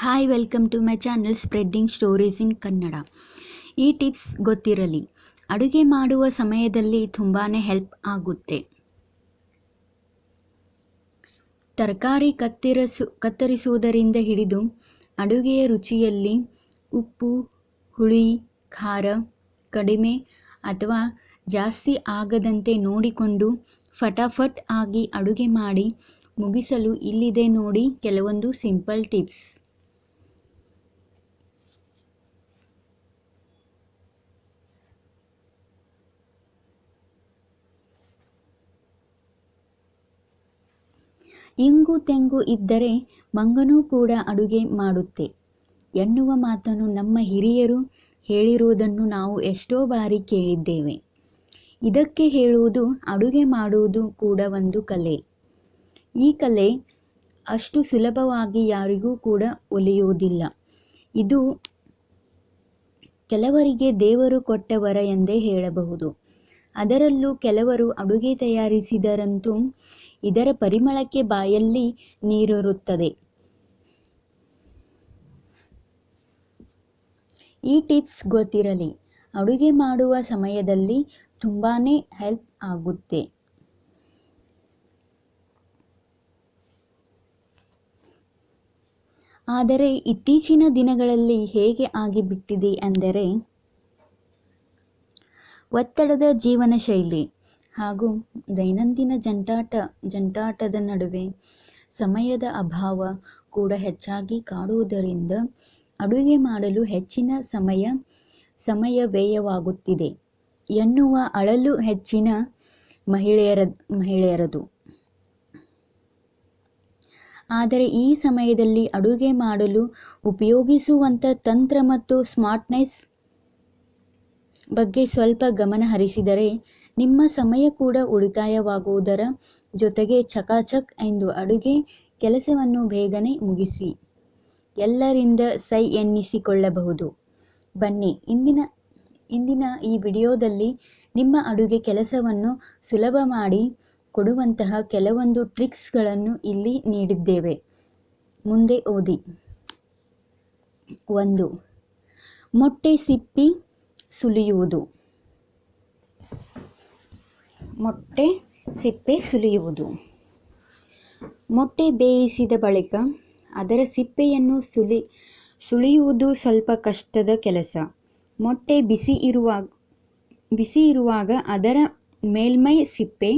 Hi welcome to my channel spreading stories in Kannada ಈ tips ಗೊತ್ತಿರಲಿ. ಅಡುಗೆ ಮಾಡುವ ಸಮಯದಲ್ಲಿ ತುಂಬಾ ಹೆಲ್ಪ್ ಆಗುತ್ತೆ. ತರಕಾರಿ ಕತ್ತಿರಸು, ಕತ್ತರಿಸುವುದರಿಂದ ಹಿಡಿದು ಅಡುಗೆಯ ರುಚಿಯಲ್ಲಿ ಉಪ್ಪು, ಹುಳಿ, ಖಾರ, ಕಡಿಮೆ ಅಥವಾ ಜಾಸ್ತಿ ಆಗದಂತೆ ನೋಡಿಕೊಂಡು ಫಟಾಫಟ್ ಆಗಿ ಅಡುಗೆ ಮಾಡಿ ಮುಗಿಸಲು ಇಲ್ಲಿದೆ ನೋಡಿ ಕೆಲವೊಂದು ಸಿಂಪಲ್ ಟಿಪ್ಸ್ ಇಂಗು ತೆಂಗು ಇದ್ದರೆ ಮಂಗನೂ ಕೂಡ ಅಡುಗೆ ಮಾಡುತ್ತೆ. ಎನ್ನುವ ಮಾತನ್ನು ನಮ್ಮ ಹಿರಿಯರು ಹೇಳಿರುವುದನ್ನು ನಾವು ಎಷ್ಟೋ ಬಾರಿ ಕೇಳಿದ್ದೇವೆ. ಇದಕ್ಕೆ ಹೇಳುವುದು ಅಡುಗೆ ಮಾಡುವುದು ಕೂಡ ಒಂದು ಕಲೆ. ಈ ಕಲೆ ಅಷ್ಟು ಸುಲಭವಾಗಿ ಯಾರಿಗೂ ಕೂಡ ಒಲಿಯುವುದಿಲ್ಲ. ಇದು ಕೆಲವರಿಗೆ ದೇವರು ಕೊಟ್ಟ ವರ ಎಂದೇ ಹೇಳಬಹುದು. ಅದರಲ್ಲೂ ಕೆಲವರು ಅಡುಗೆ ತಯಾರಿಸಿದರಂತೂ ಇದರ ಪರಿಮಳಕ್ಕೆ ಬಾಯಲ್ಲಿ ನೀರೂರುತ್ತದೆ. ಈ ಟಿಪ್ಸ್ ಗೊತ್ತಿರಲಿ, ಅಡುಗೆ ಮಾಡುವ ಸಮಯದಲ್ಲಿ ತುಂಬಾ ಹೆಲ್ಪ್ ಆಗುತ್ತೆ. ಆದರೆ ಇತ್ತೀಚಿನ ದಿನಗಳಲ್ಲಿ ಹೇಗೆ ಆಗಿಬಿಟ್ಟಿದೆ ಅಂದರೆ ಒತ್ತಡದ ಜೀವನ ಶೈಲಿ ಹಾಗೂ ದೈನಂದಿನ ಜಂಟಾಟ, ಜಂಟಾಟದ ನಡುವೆ ಸಮಯದ ಅಭಾವ ಕೂಡ ಹೆಚ್ಚಾಗಿ ಕಾಡುವುದರಿಂದ ಅಡುಗೆ ಮಾಡಲು ಹೆಚ್ಚಿನ ಸಮಯ ಸಮಯ ವ್ಯಯವಾಗುತ್ತಿದೆ. ಎನ್ನುವ ಅಳಲು ಹೆಚ್ಚಿನ ಮಹಿಳೆಯರ, ಮಹಿಳೆಯರದು. ಆದರೆ ಈ ಸಮಯದಲ್ಲಿ ಅಡುಗೆ ಮಾಡಲು ಉಪಯೋಗಿಸುವಂಥ ತಂತ್ರ ಮತ್ತು ಸ್ಮಾರ್ಟ್ನೆಸ್ ಬಗ್ಗೆ ಸ್ವಲ್ಪ ಗಮನ ಹರಿಸಿದರೆ ನಿಮ್ಮ ಸಮಯ ಕೂಡ ಉಳಿತಾಯವಾಗುವುದರ ಜೊತೆಗೆ ಚಕಾಚಕ್ ಎಂದು ಅಡುಗೆ ಕೆಲಸವನ್ನು ಬೇಗನೆ ಮುಗಿಸಿ. ಎಲ್ಲರಿಂದ ಸೈ ಎನ್ನಿಸಿಕೊಳ್ಳಬಹುದು. ಬನ್ನಿ, ಇಂದಿನ ಇಂದಿನ ಈ ವಿಡಿಯೋದಲ್ಲಿ ನಿಮ್ಮ ಅಡುಗೆ ಕೆಲಸವನ್ನು ಸುಲಭ ಮಾಡಿ ಕೊಡುವಂತಹ ಕೆಲವೊಂದು ಟ್ರಿಕ್ಸ್ಗಳನ್ನು ಇಲ್ಲಿ ನೀಡಿದ್ದೇವೆ. ಮುಂದೆ ಓದಿ. ಒಂದು, ಮೊಟ್ಟೆ ಸಿಪ್ಪಿ ಸುಲಿಯುವುದು. ಮೊಟ್ಟೆ ಸಿಪ್ಪೆ ಸುಲಿಯುವುದು. ಮೊಟ್ಟೆ ಬೇಯಿಸಿದ ಬಳಿಕ ಅದರ ಸಿಪ್ಪೆಯನ್ನು ಸುಲಿ, ಸುಲಿಯುವುದು ಸ್ವಲ್ಪ ಕಷ್ಟದ ಕೆಲಸ. ಮೊಟ್ಟೆ ಬಿಸಿ ಇರುವಾಗ ಬಿಸಿ ಇರುವಾಗ ಅದರ ಮೇಲ್ಮೈ ಸಿಪ್ಪೆ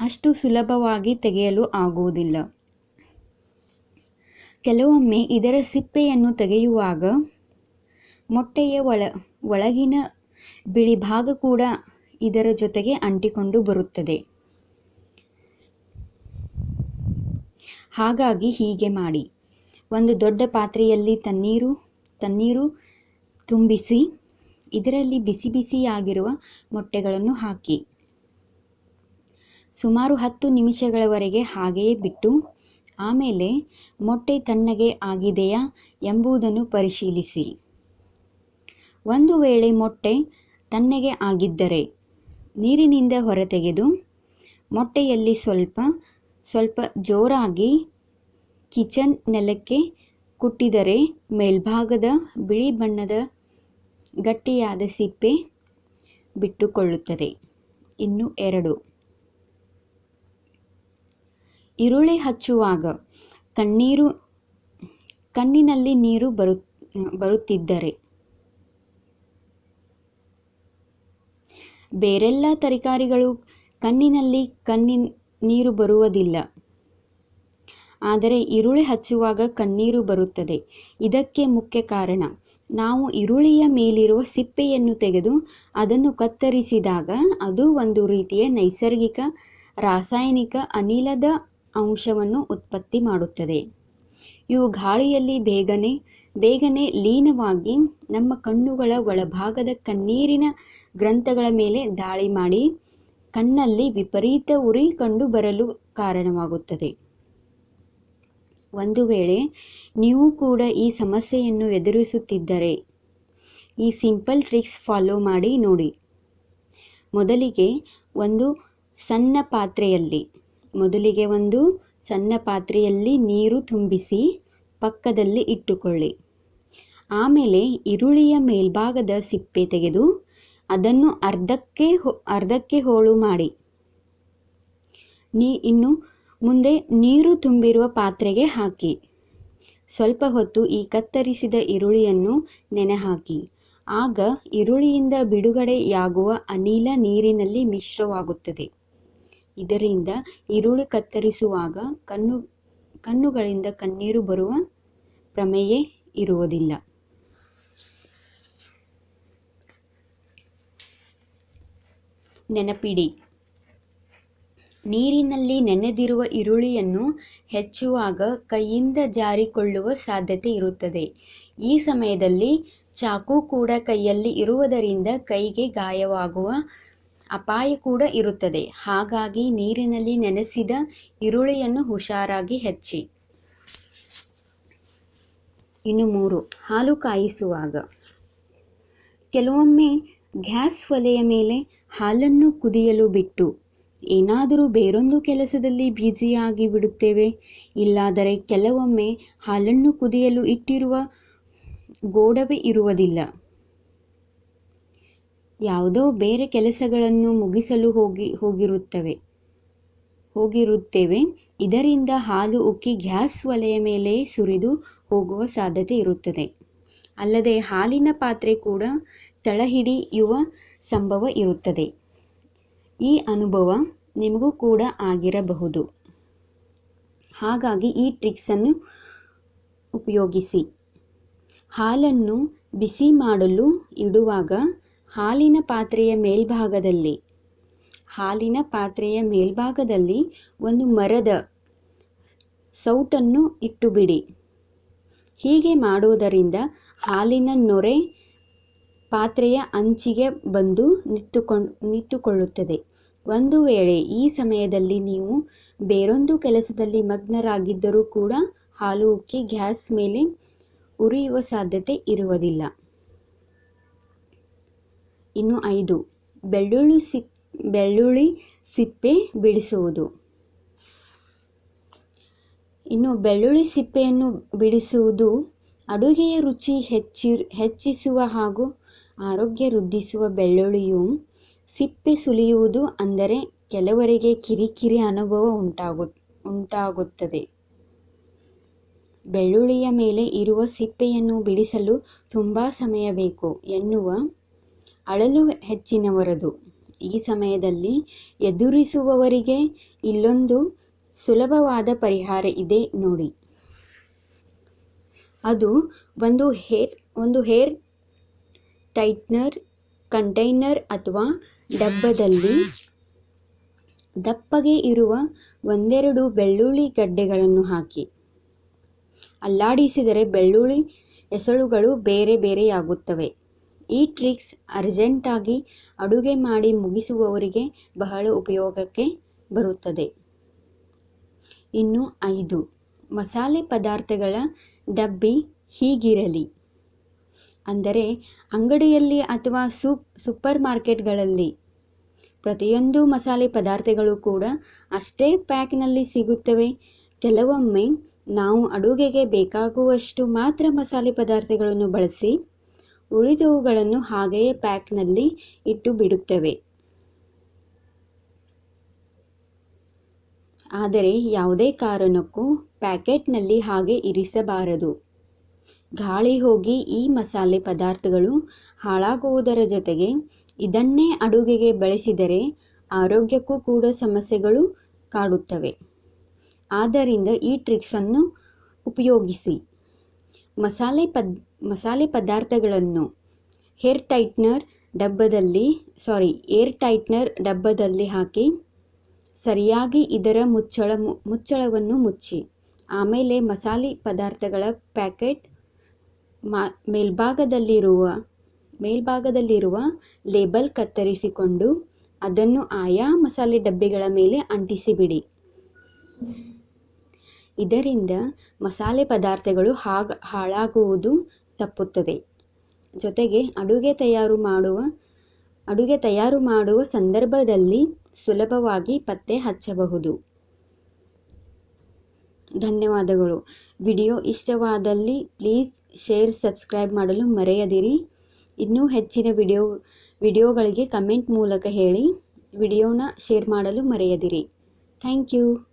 ಅಷ್ಟು ಸುಲಭವಾಗಿ ತೆಗೆಯಲು ಆಗುವುದಿಲ್ಲ. ಕೆಲವೊಮ್ಮೆ ಇದರ ಸಿಪ್ಪೆಯನ್ನು ತೆಗೆಯುವಾಗ ಮೊಟ್ಟೆಯ ಒಳ, ಒಳಗಿನ ಬಿಳಿ ಭಾಗ ಕೂಡ ಇದರ ಜೊತೆಗೆ ಅಂಟಿಕೊಂಡು ಬರುತ್ತದೆ. ಹಾಗಾಗಿ ಹೀಗೆ ಮಾಡಿ. ಒಂದು ದೊಡ್ಡ ಪಾತ್ರೆಯಲ್ಲಿ ತಣ್ಣೀರು ತಣ್ಣೀರು ತುಂಬಿಸಿ, ಇದರಲ್ಲಿ ಬಿಸಿ ಬಿಸಿಯಾಗಿರುವ ಮೊಟ್ಟೆಗಳನ್ನು ಹಾಕಿ. ಸುಮಾರು ಹತ್ತು ನಿಮಿಷಗಳವರೆಗೆ ಹಾಗೆಯೇ ಬಿಟ್ಟು, ಆಮೇಲೆ ಮೊಟ್ಟೆ ತಣ್ಣಗೆ ಆಗಿದೆಯಾ ಎಂಬುದನ್ನು ಪರಿಶೀಲಿಸಿ. ಒಂದು ವೇಳೆ ಮೊಟ್ಟೆ ತಣ್ಣಗೆ ಆಗಿದ್ದರೆ ನೀರಿನಿಂದ ಹೊರತೆಗೆದು ಮೊಟ್ಟೆಯಲ್ಲಿ ಸ್ವಲ್ಪ ಸ್ವಲ್ಪ ಜೋರಾಗಿ ಕಿಚನ್ ನೆಲಕ್ಕೆ ಕುಟ್ಟಿದರೆ ಮೇಲ್ಭಾಗದ ಬಿಳಿ ಬಣ್ಣದ ಗಟ್ಟಿಯಾದ ಸಿಪ್ಪೆ ಬಿಟ್ಟುಕೊಳ್ಳುತ್ತದೆ. ಇನ್ನು ಎರಡು. ಈರುಳ್ಳಿ ಹಚ್ಚುವಾಗ ಕಣ್ಣೀರು, ಕಣ್ಣಿನಲ್ಲಿ ನೀರು ಬರು, ಬರುತ್ತಿದ್ದರೆ ಬೇರೆಲ್ಲ ತರಕಾರಿಗಳು ಕಣ್ಣಿನಲ್ಲಿ ಕಣ್ಣಿನ ನೀರು ಬರುವುದಿಲ್ಲ. ಆದರೆ ಈರುಳ್ಳಿ ಹಚ್ಚುವಾಗ ಕಣ್ಣೀರು ಬರುತ್ತದೆ. ಇದಕ್ಕೆ ಮುಖ್ಯ ಕಾರಣ, ನಾವು ಈರುಳ್ಳಿಯ ಮೇಲಿರುವ ಸಿಪ್ಪೆಯನ್ನು ತೆಗೆದು ಅದನ್ನು ಕತ್ತರಿಸಿದಾಗ ಅದು ಒಂದು ರೀತಿಯ ನೈಸರ್ಗಿಕ, ರಾಸಾಯನಿಕ, ಅನಿಲದ ಅಂಶವನ್ನು ಉತ್ಪತ್ತಿ ಮಾಡುತ್ತದೆ. ಇವು ಗಾಳಿಯಲ್ಲಿ ಬೇಗನೆ ಬೇಗನೆ ಲೀನವಾಗಿ ನಮ್ಮ ಕಣ್ಣುಗಳ ಒಳಭಾಗದ ಕಣ್ಣೀರಿನ ಗ್ರಂಥಗಳ ಮೇಲೆ ದಾಳಿ ಮಾಡಿ ಕಣ್ಣಲ್ಲಿ ವಿಪರೀತ ಉರಿ ಕಂಡು ಬರಲು ಕಾರಣವಾಗುತ್ತದೆ. ಒಂದು ವೇಳೆ ನೀವು ಕೂಡ ಈ ಸಮಸ್ಯೆಯನ್ನು ಎದುರಿಸುತ್ತಿದ್ದರೆ, ಈ ಸಿಂಪಲ್ ಟ್ರಿಕ್ಸ್ ಫಾಲೋ ಮಾಡಿ ನೋಡಿ. ಮೊದಲಿಗೆ ಒಂದು ಸಣ್ಣ ಪಾತ್ರೆಯಲ್ಲಿ, ಮೊದಲಿಗೆ ಒಂದು ಸಣ್ಣ ಪಾತ್ರೆಯಲ್ಲಿ ನೀರು ತುಂಬಿಸಿ ಪಕ್ಕದಲ್ಲಿ ಇಟ್ಟುಕೊಳ್ಳಿ. ಆಮೇಲೆ ಈರುಳ್ಳಿಯ ಮೇಲ್ಭಾಗದ ಸಿಪ್ಪೆ ತೆಗೆದು ಅದನ್ನು ಅರ್ಧಕ್ಕೆ ಅರ್ಧಕ್ಕೆ ಹೋಳು ಮಾಡಿ. ನೀ, ಇನ್ನು ಮುಂದೆ ನೀರು ತುಂಬಿರುವ ಪಾತ್ರೆಗೆ ಹಾಕಿ. ಸ್ವಲ್ಪ ಹೊತ್ತು ಈ ಕತ್ತರಿಸಿದ ಈರುಳ್ಳಿಯನ್ನು ನೆನೆಹಾಕಿ. ಆಗ ಈರುಳ್ಳಿಯಿಂದ ಬಿಡುಗಡೆಯಾಗುವ ಅನಿಲ ನೀರಿನಲ್ಲಿ ಮಿಶ್ರವಾಗುತ್ತದೆ. ಇದರಿಂದ ಈರುಳ್ಳಿ ಕತ್ತರಿಸುವಾಗ ಕಣ್ಣು ಕಣ್ಣುಗಳಿಂದ ಕಣ್ಣೀರು ಬರುವ ಪ್ರಮೇಯ ಇರುವುದಿಲ್ಲ. ನೆನಪಿಡಿ, ನೀರಿನಲ್ಲಿ ನೆನೆದಿರುವ ಈರುಳ್ಳಿಯನ್ನು ಹೆಚ್ಚುವಾಗ ಕೈಯಿಂದ ಜಾರಿಕೊಳ್ಳುವ ಸಾಧ್ಯತೆ ಇರುತ್ತದೆ. ಈ ಸಮಯದಲ್ಲಿ ಚಾಕು ಕೂಡ ಕೈಯಲ್ಲಿ ಇರುವುದರಿಂದ ಕೈಗೆ ಗಾಯವಾಗುವ ಅಪಾಯ ಕೂಡ ಇರುತ್ತದೆ. ಹಾಗಾಗಿ ನೀರಿನಲ್ಲಿ ನೆನೆಸಿದ ಈರುಳ್ಳಿಯನ್ನು ಹುಷಾರಾಗಿ ಹೆಚ್ಚಿ. ಇನ್ನು ಮೂರು, ಹಾಲು ಕಾಯಿಸುವಾಗ. ಕೆಲವೊಮ್ಮೆ ಗ್ಯಾಸ್ ಒಲೆಯ ಮೇಲೆ ಹಾಲನ್ನು ಕುದಿಯಲು ಬಿಟ್ಟು, ಏನಾದರೂ ಬೇರೊಂದು ಕೆಲಸದಲ್ಲಿ ಬ್ಯುಸಿಯಾಗಿ ಬಿಡುತ್ತೇವೆ. ಇಲ್ಲಾದರೆ ಕೆಲವೊಮ್ಮೆ ಹಾಲನ್ನು ಕುದಿಯಲು ಇಟ್ಟಿರುವ ಗೋಡವೇ ಇರುವುದಿಲ್ಲ. ಯಾವುದೋ ಬೇರೆ ಕೆಲಸಗಳನ್ನು ಮುಗಿಸಲು ಹೋಗಿ, ಹೋಗಿರುತ್ತವೆ. ಹೋಗಿರುತ್ತೇವೆ. ಇದರಿಂದ ಹಾಲು ಉಕ್ಕಿ ಗ್ಯಾಸ್ ಒಲೆಯ ಮೇಲೆ ಸುರಿದು ಹೋಗುವ ಸಾಧ್ಯತೆ ಇರುತ್ತದೆ. ಅಲ್ಲದೆ ಹಾಲಿನ ಪಾತ್ರೆ ಕೂಡ ತಳಹಿಡಿಯುವ ಸಂಭವ ಇರುತ್ತದೆ. ಈ ಅನುಭವ ನಿಮಗೂ ಕೂಡ ಆಗಿರಬಹುದು. ಹಾಗಾಗಿ ಈ ಟ್ರಿಕ್ಸನ್ನು ಉಪಯೋಗಿಸಿ. ಹಾಲನ್ನು ಬಿಸಿ ಮಾಡಲು ಇಡುವಾಗ ಹಾಲಿನ ಪಾತ್ರೆಯ ಮೇಲ್ಭಾಗದಲ್ಲಿ, ಹಾಲಿನ ಪಾತ್ರೆಯ ಮೇಲ್ಭಾಗದಲ್ಲಿ ಒಂದು ಮರದ ಸೌಟನ್ನು ಇಟ್ಟುಬಿಡಿ. ಹೀಗೆ ಮಾಡುವುದರಿಂದ ಹಾಲಿನ ನೊರೆ ಪಾತ್ರೆಯ ಅಂಚಿಗೆ ಬಂದು ನಿಂತುಕೊಂಡು ನಿಂತುಕೊಳ್ಳುತ್ತದೆ. ಒಂದು ವೇಳೆ ಈ ಸಮಯದಲ್ಲಿ ನೀವು ಬೇರೊಂದು ಕೆಲಸದಲ್ಲಿ ಮಗ್ನರಾಗಿದ್ದರೂ ಕೂಡ ಹಾಲು ಉಕ್ಕಿ ಗ್ಯಾಸ್ ಮೇಲೆ ಉರಿಯುವ ಸಾಧ್ಯತೆ ಇರುವುದಿಲ್ಲ. ಇನ್ನು ಐದು. ಬೆಳ್ಳುಳ್ಳಿ ಸಿಪ್ ಬೆಳ್ಳುಳ್ಳಿ ಸಿಪ್ಪೆ ಬಿಡಿಸುವುದು. ಇನ್ನು ಬೆಳ್ಳುಳ್ಳಿ ಸಿಪ್ಪೆಯನ್ನು ಬಿಡಿಸುವುದು ಅಡುಗೆಯ ರುಚಿ ಹೆಚ್ಚಿ, ಹೆಚ್ಚಿಸುವ ಹಾಗೂ ಆರೋಗ್ಯ ವೃದ್ಧಿಸುವ ಬೆಳ್ಳುಳ್ಳಿಯು ಸಿಪ್ಪೆ ಸುಲಿಯುವುದು ಅಂದರೆ ಕೆಲವರಿಗೆ ಕಿರಿಕಿರಿ ಅನುಭವ ಉಂಟಾಗು, ಉಂಟಾಗುತ್ತದೆ. ಬೆಳ್ಳುಳ್ಳಿಯ ಮೇಲೆ ಇರುವ ಸಿಪ್ಪೆಯನ್ನು ಬಿಡಿಸಲು ತುಂಬ ಸಮಯ ಬೇಕು ಎನ್ನುವ ಅಳಲು ಹೆಚ್ಚಿನವರದು. ಈ ಸಮಯದಲ್ಲಿ ಎದುರಿಸುವವರಿಗೆ ಇಲ್ಲೊಂದು ಸುಲಭವಾದ ಪರಿಹಾರ ಇದೆ ನೋಡಿ. ಅದು ಒಂದು ಹೇರ್ ಒಂದು ಹೇರ್ ಟೈಟ್ನರ್, ಕಂಟೈನರ್ ಅಥವಾ ಡಬ್ಬದಲ್ಲಿ ದಪ್ಪಗೆ ಇರುವ ಒಂದೆರಡು ಬೆಳ್ಳುಳ್ಳಿ ಗಡ್ಡೆಗಳನ್ನು ಹಾಕಿ. ಅಲ್ಲಾಡಿಸಿದರೆ ಬೆಳ್ಳುಳ್ಳಿ ಎಸಳುಗಳು ಬೇರೆ ಬೇರೆಯಾಗುತ್ತವೆ. ಈ ಟ್ರಿಕ್ಸ್ ಅರ್ಜೆಂಟಾಗಿ ಅಡುಗೆ ಮಾಡಿ ಮುಗಿಸುವವರಿಗೆ ಬಹಳ ಉಪಯೋಗಕ್ಕೆ ಬರುತ್ತದೆ. ಇನ್ನು ಐದು, ಮಸಾಲೆ ಪದಾರ್ಥಗಳ ಡಬ್ಬಿ ಹೀಗಿರಲಿ. ಅಂದರೆ ಅಂಗಡಿಯಲ್ಲಿ ಅಥವಾ ಸೂಪ್ ಸೂಪರ್ ಮಾರ್ಕೆಟ್ಗಳಲ್ಲಿ ಪ್ರತಿಯೊಂದು ಮಸಾಲೆ ಪದಾರ್ಥಗಳು ಕೂಡ ಅಷ್ಟೇ ಪ್ಯಾಕ್ನಲ್ಲಿ ಸಿಗುತ್ತವೆ. ಕೆಲವೊಮ್ಮೆ ನಾವು ಅಡುಗೆಗೆ ಬೇಕಾಗುವಷ್ಟು ಮಾತ್ರ ಮಸಾಲೆ ಪದಾರ್ಥಗಳನ್ನು ಬಳಸಿ ಉಳಿದವುಗಳನ್ನು ಹಾಗೆಯೇ ಪ್ಯಾಕ್ನಲ್ಲಿ ಇಟ್ಟು ಬಿಡುತ್ತೇವೆ. ಆದರೆ ಯಾವುದೇ ಕಾರಣಕ್ಕೂ ಪ್ಯಾಕೆಟ್ನಲ್ಲಿ ಹಾಗೆ ಇರಿಸಬಾರದು. ಗಾಳಿ ಹೋಗಿ ಈ ಮಸಾಲೆ ಪದಾರ್ಥಗಳು ಹಾಳಾಗುವುದರ ಜೊತೆಗೆ ಇದನ್ನೇ ಅಡುಗೆಗೆ ಬಳಸಿದರೆ ಆರೋಗ್ಯಕ್ಕೂ ಕೂಡ ಸಮಸ್ಯೆಗಳು ಕಾಡುತ್ತವೆ. ಆದ್ದರಿಂದ ಈ ಟ್ರಿಕ್ಸನ್ನು ಉಪಯೋಗಿಸಿ. ಮಸಾಲೆ ಪದ್, ಮಸಾಲೆ ಪದಾರ್ಥಗಳನ್ನು ಹೇರ್ ಟೈಟ್ನರ್ ಡಬ್ಬದಲ್ಲಿ ಸಾರಿ ಏರ್ ಟೈಟ್ನರ್ ಡಬ್ಬದಲ್ಲಿ ಹಾಕಿ ಸರಿಯಾಗಿ ಇದರ ಮುಚ್ಚಳ, ಮುಚ್ಚಳವನ್ನು ಮುಚ್ಚಿ, ಆಮೇಲೆ ಮಸಾಲೆ ಪದಾರ್ಥಗಳ ಪ್ಯಾಕೆಟ್ ಮಾ, ಮೇಲ್ಭಾಗದಲ್ಲಿರುವ ಮೇಲ್ಭಾಗದಲ್ಲಿರುವ ಲೇಬಲ್ ಕತ್ತರಿಸಿಕೊಂಡು ಅದನ್ನು ಆಯಾ ಮಸಾಲೆ ಡಬ್ಬಿಗಳ ಮೇಲೆ ಅಂಟಿಸಿಬಿಡಿ. ಇದರಿಂದ ಮಸಾಲೆ ಪದಾರ್ಥಗಳು ಹಾಗ, ಹಾಳಾಗುವುದು ತಪ್ಪುತ್ತದೆ. ಜೊತೆಗೆ ಅಡುಗೆ ತಯಾರು ಮಾಡುವ, ಅಡುಗೆ ತಯಾರು ಮಾಡುವ ಸಂದರ್ಭದಲ್ಲಿ ಸುಲಭವಾಗಿ ಪತ್ತೆ ಹಚ್ಚಬಹುದು. ಧನ್ಯವಾದಗಳು. ವಿಡಿಯೋ ಇಷ್ಟವಾದಲ್ಲಿ ಪ್ಲೀಸ್ ಶೇರ್, ಸಬ್ಸ್ಕ್ರೈಬ್ ಮಾಡಲು ಮರೆಯದಿರಿ. ಇನ್ನೂ ಹೆಚ್ಚಿನ ವಿಡಿಯೋ, ವಿಡಿಯೋಗಳಿಗೆ ಕಮೆಂಟ್ ಮೂಲಕ ಹೇಳಿ. ವಿಡಿಯೋನ ಶೇರ್ ಮಾಡಲು ಮರೆಯದಿರಿ. Thank you.